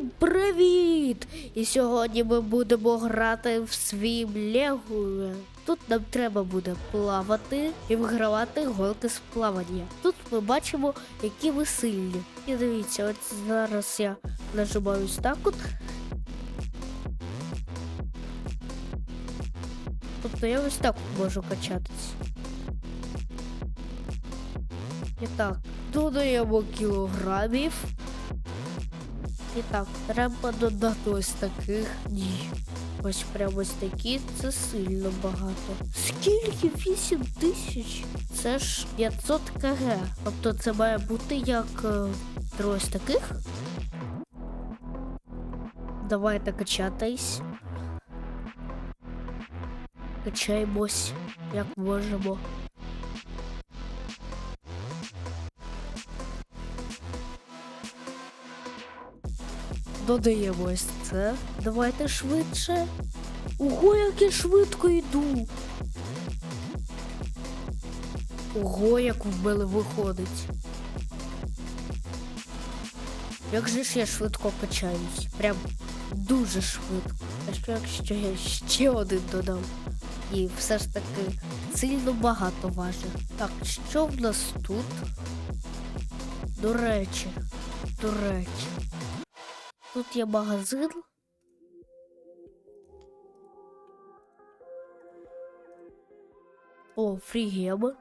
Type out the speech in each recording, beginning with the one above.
Всім привіт! І сьогодні ми будемо грати в свій Лего. Тут нам треба буде плавати і вигравати гонки з плавання. Тут ми бачимо, які ми сильні. І дивіться, от зараз я нажимаю так от. Тобто я ось так от можу качатись. І так, додаємо кілограмів. І так, треба додати ось таких. Ні. Ось прямо ось такі, це сильно багато. Скільки? 8 тисяч? Це ж 500 кг. Тобто це має бути як е, три ось таких. Давайте качатись. Качаємось, як можемо. Додаємо ось це. Давайте швидше. Ого, як я швидко йду. Ого, як в мене виходить. Як же ж я швидко качаюсь? Прям дуже швидко. А що якщо я ще один додам? І все ж таки сильно багато важить. Так, що в нас тут? До речі, до речі. Тут є магазин. О, фрігеми.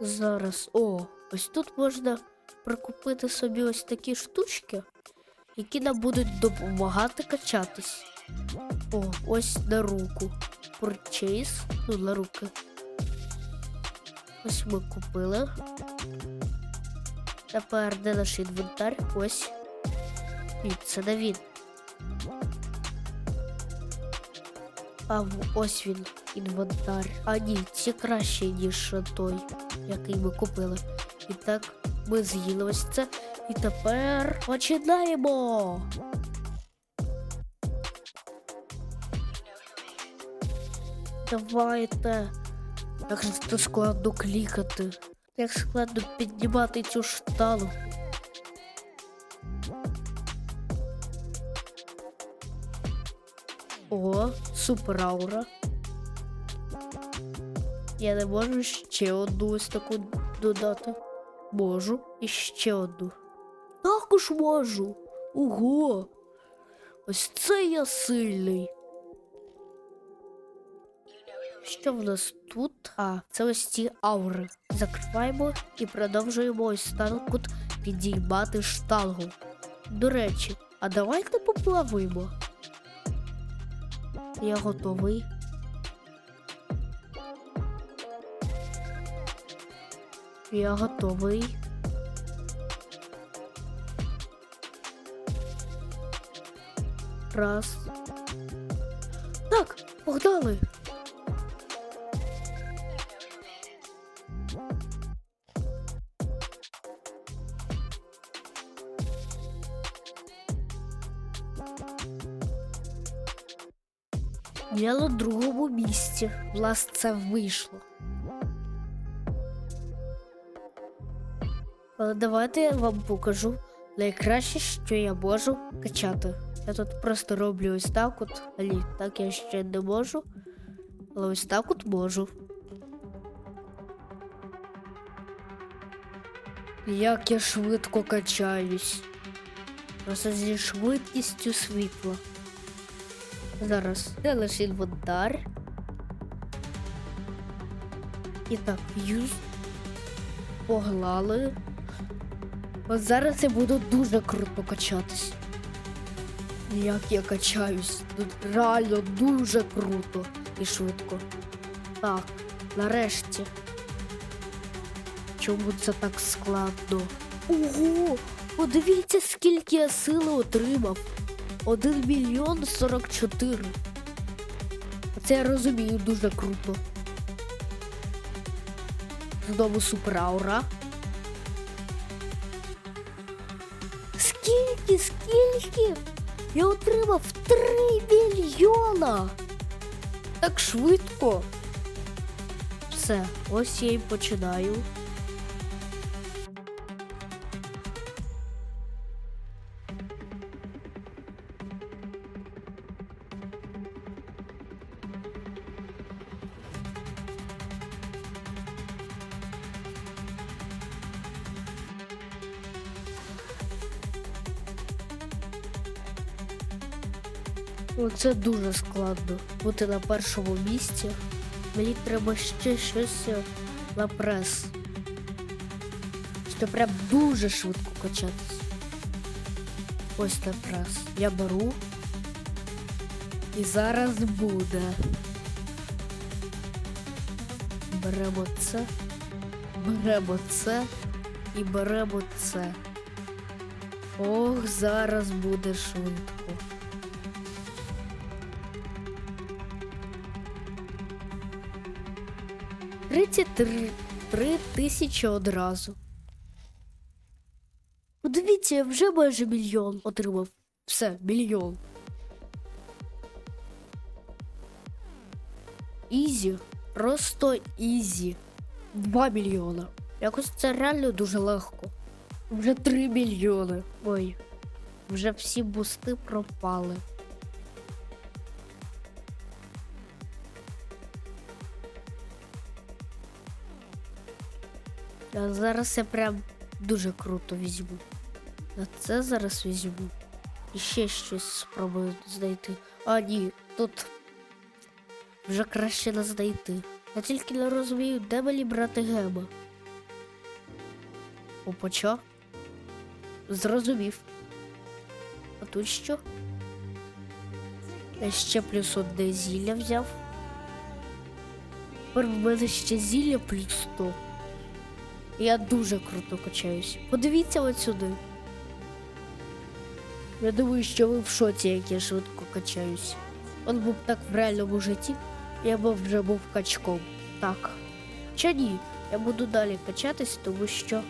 Зараз. О, ось тут можна прикупити собі ось такі штучки, які нам будуть допомагати качатись. О, ось на руку. Purchase. Ну, на руки. Ось ми купили. Тепер де наш інвентар? Ось. Ні, це він. А ось він, інвентар. А ні, це краще, ніж той, який ми купили. І так, ми з'їли ось це. І тепер починаємо. Давайте. Як же це складно клікати. Як складно піднімати цю шталу. О, супер аура. Я не можу ще одну ось таку додати. Можу і ще одну. Також можу. Ого. Ось це я сильний. Що в нас тут? А, це ось ці аури. Закриваємо і продовжуємо ось так от підіймати штангу. До речі, а давайте поплаваємо. Я готовий. Я готовий. Раз. Так, погнали. Я на другому місці. У нас це вийшло. Але давайте я вам покажу найкраще, що я можу качати. Я тут просто роблю ось так от. Алі, так я ще не можу. Але ось так от можу. Як я швидко качаюсь. Просто зі швидкістю світла. Зараз це лише інвентар. І так, юз. Поглали. От зараз я буду дуже круто качатись. Як я качаюсь. Тут реально дуже круто і швидко. Так, нарешті. Чому це так складно? Ого! Подивіться, скільки я сили отримав. 1 мільйон 44. Це я розумію дуже круто. Знову супераура. Скільки, скільки? Я отримав 3 мільйона. Так швидко. Все, ось я і починаю. Це дуже складно бути на першому місці. Мені треба ще щось е, на прес. Що прям дуже швидко качатись. Ось на прес. Я беру. І зараз буде. Беремо це. Беремо це. І беремо це. Ох, зараз буде швидко. Тридцять три три тисячі одразу. Подивіться, я вже майже мільйон отримав. Все, мільйон. Ізі. Просто ізі. Два мільйона. Якось це реально дуже легко. Вже три мільйони. Ой. Вже всі бусти пропали. А зараз я прям дуже круто візьму. На це зараз візьму. І ще щось спробую знайти. А, ні, тут вже краще не знайти. Я тільки не розумію, де мені брати гема. Опача. Зрозумів. А тут що? Я ще плюс одне зілля взяв. Тепер в мене ще зілля плюс 100. Я дуже круто качаюсь. Подивіться от сюди. Я думаю, що ви в шоці, як я швидко качаюсь. Он був так в реальному житті, я б вже був качком. Так. Чи ні? Я буду далі качатись, тому що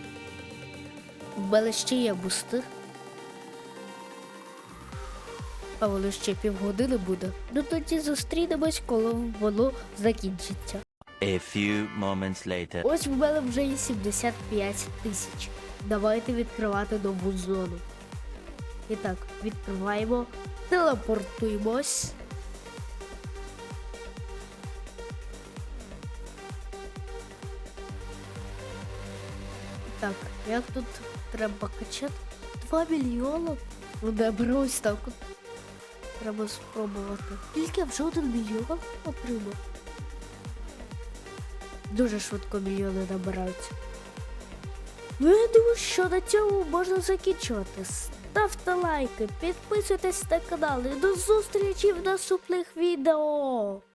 в мене ще є бусти. А воно ще півгодини буде. Ну тоді зустрінемось, коли воно закінчиться. A few moments later. Ось в мене вже є 75 тисяч. Давайте відкривати нову зону. І так, відкриваємо, телепортуємось. Так, як тут треба качати? 2 мільйони? Ну беру ось так от. Треба спробувати. Тільки я вже один мільйон отримав. Дуже швидко мільйони набираються. Ну, я думаю, що на цьому можна закінчувати. Ставте лайки, підписуйтесь на канал і до зустрічі в наступних відео.